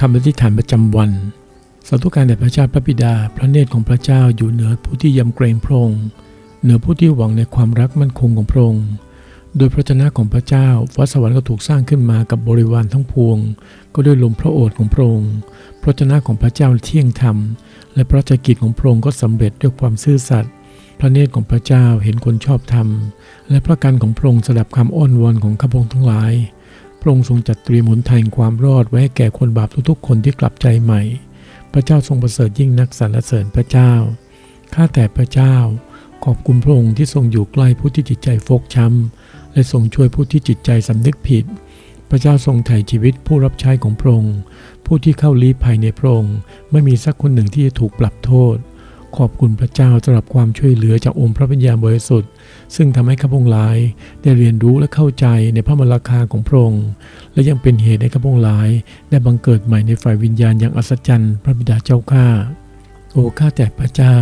คำอธิษฐานประจำวันสาธุการแด่พระเจ้าพระบิดา พระเนตรของพระเจ้าอยู่เหนือผู้ที่ยำเกรงพระองค์เหนือผู้ที่หวังในความรักมั่นคงของพระองค์โดยพระชนะของพระเจ้าฟ้าสวรรค์ก็ถูกสร้างขึ้นมากับบริวารทั้งพวง ก็ด้วยลมพระโอษฐ์ของพระองค์พระชนะของพระเจ้าเที่ยงธรรม และพระราชกิจของพระองค์ก็สำเร็จด้วยความซื่อสัตย์พระเนตรของพระเจ้าเห็นคนชอบธรรม และพระกันของพระองค์สดับคำอ้อนวอนของข้าพงทั้งหลาย พระองค์ทรงจัดเตรียมหนทางความรอดไว้ให้แก่คนบาปทุกๆคนที่กลับใจใหม่ พระเจ้าทรงประเสริฐยิ่งนักสรรเสริญพระเจ้า ข้าแต่พระเจ้า ขอบคุณพระองค์ที่ทรงอยู่ใกล้ผู้ที่จิตใจฟกช้ำ และทรงช่วยผู้ที่จิตใจสำนึกผิด พระเจ้าทรงไถ่ชีวิตผู้รับใช้ของพระองค์ ผู้ที่เข้าลี้ภัยในพระองค์ไม่มีสักคนหนึ่งที่จะถูกปรับโทษ ขอบคุณพระเจ้าสำหรับความช่วยเหลือจากองค์พระวิญญาณบริสุทธิ์ ซึ่งทำให้ข้าพงหลายได้เรียนรู้และเข้าใจในพระมรรคาของพระองค์ และยังเป็นเหตุให้ข้าพงหลาย ได้บังเกิดใหม่ในฝ่ายวิญญาณอย่างอัศจรรย์ พระบิดาเจ้าข้า โอ้ข้าแต่พระเจ้า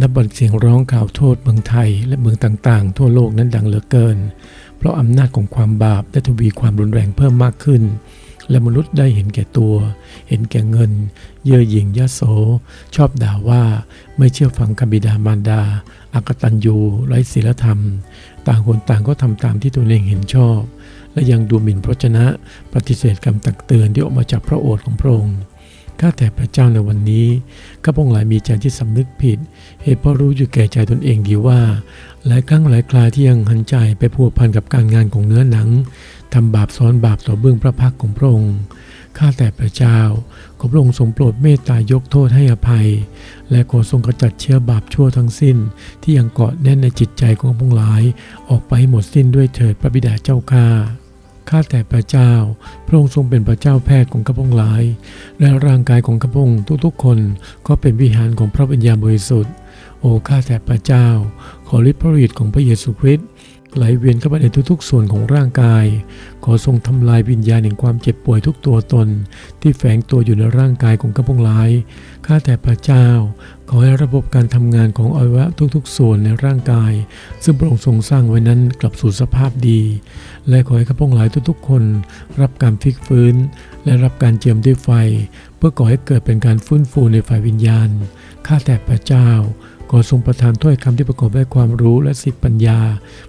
นับบันเสียงร้องข่าวโทษเมืองไทยและเมืองต่างๆ ทั่วโลกนั้นดังเหลือเกิน เพราะอำนาจของความบาปได้ทวีความรุนแรงเพิ่มมากขึ้น และมนุษย์ได้เห็นแก่ตัว เห็นแก่เงิน เย่อหยิ่งยโส ชอบด่าว่าไม่เชื่อฟังคำบิดามารดาอากตันยูไร้ศีลธรรม ต่างคนต่างก็ทำตามที่ตัวเองเห็นชอบ และยังดูหมิ่นพระชนะ ปฏิเสธคำตักเตือนที่ออกมาจากพระโอษฐ์ของพระองค์ข้าแต่พระเจ้าในวันนี้ข้าพงหลายมีใจที่สำนึกผิด เหตุเพราะรู้อยู่แก่ใจตนเองดีว่า หลายครั้งหลายคราที่ยังหันใจไปพัวพันกับการงานของเนื้อหนัง ทำบาปซ้อนบาปต่อเบื้องพระพักของพระองค์ ข้าแต่พระเจ้า ขอพระองค์ทรงโปรดเมตตายกโทษให้อภัย และขอทรงกระจัดเชื้อบาปชั่วทั้งสิ้น ที่ยังเกาะแน่นในจิตใจของพงหลาย ออกไปให้หมดสิ้นด้วยเถิดพระบิดาเจ้าข้าข้าแต่พระเจ้า พระองค์ทรงเป็นพระเจ้าแพทย์ของข้าพงหลาย และร่างกายของข้าพงทุกๆคนก็เป็นวิหารของพระวิญญาณบริสุทธิ์ โอ้ข้าแต่พระเจ้า ขอฤทธิ์พระฤทธิ์ของพระเยซูคริสต์ ไหลเวียนเข้าไปในทุกๆ ส่วนของร่างกาย ขอทรงทำลายวิญญาณแห่งความเจ็บป่วยทุกตัวตน ที่แฝงตัวอยู่ในร่างกายของข้าพงหลาย ข้าแต่พระเจ้า ขอให้ระบบการทำงานของอวัยวะทุกๆ ส่วนในร่างกาย ซึ่งพระองค์ทรงสร้างไว้นั้นกลับสู่สภาพดี และขอให้ข้าพงหลายทุกๆ คน รับการพลิกฟื้น และรับการเจิมด้วยไฟ เพื่อก่อให้เกิดเป็นการฟื้นฟูในฝ่ายวิญญาณ ข้าแต่พระเจ้า ขอทรงประทานถ้อยคำที่ประกอบด้วยความรู้และสิทธิปัญญา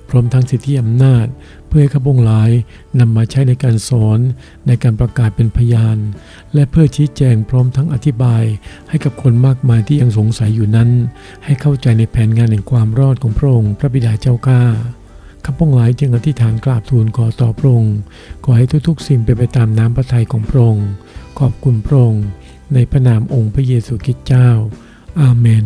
พร้อมทั้งสิทธิอำนาจ เพื่อให้ข้าพงหลายนำมาใช้ในการสอนในการประกาศเป็นพยาน และเพื่อชี้แจงพร้อมทั้งอธิบาย ให้กับคนมากมายที่ยังสงสัยอยู่นั้น ให้เข้าใจในแผนงานแห่งความรอดของพระองค์พระบิดาเจ้าข้าข้าพงหลายจึงอธิษฐานกราบทูลขอต่อพระองค์ขอให้ทุกๆ สิ่งเป็นไปตามน้ำพระทัยของพระองค์ขอบคุณพระองค์ในพระนามองค์พระเยซูคริสต์เจ้า อาเมน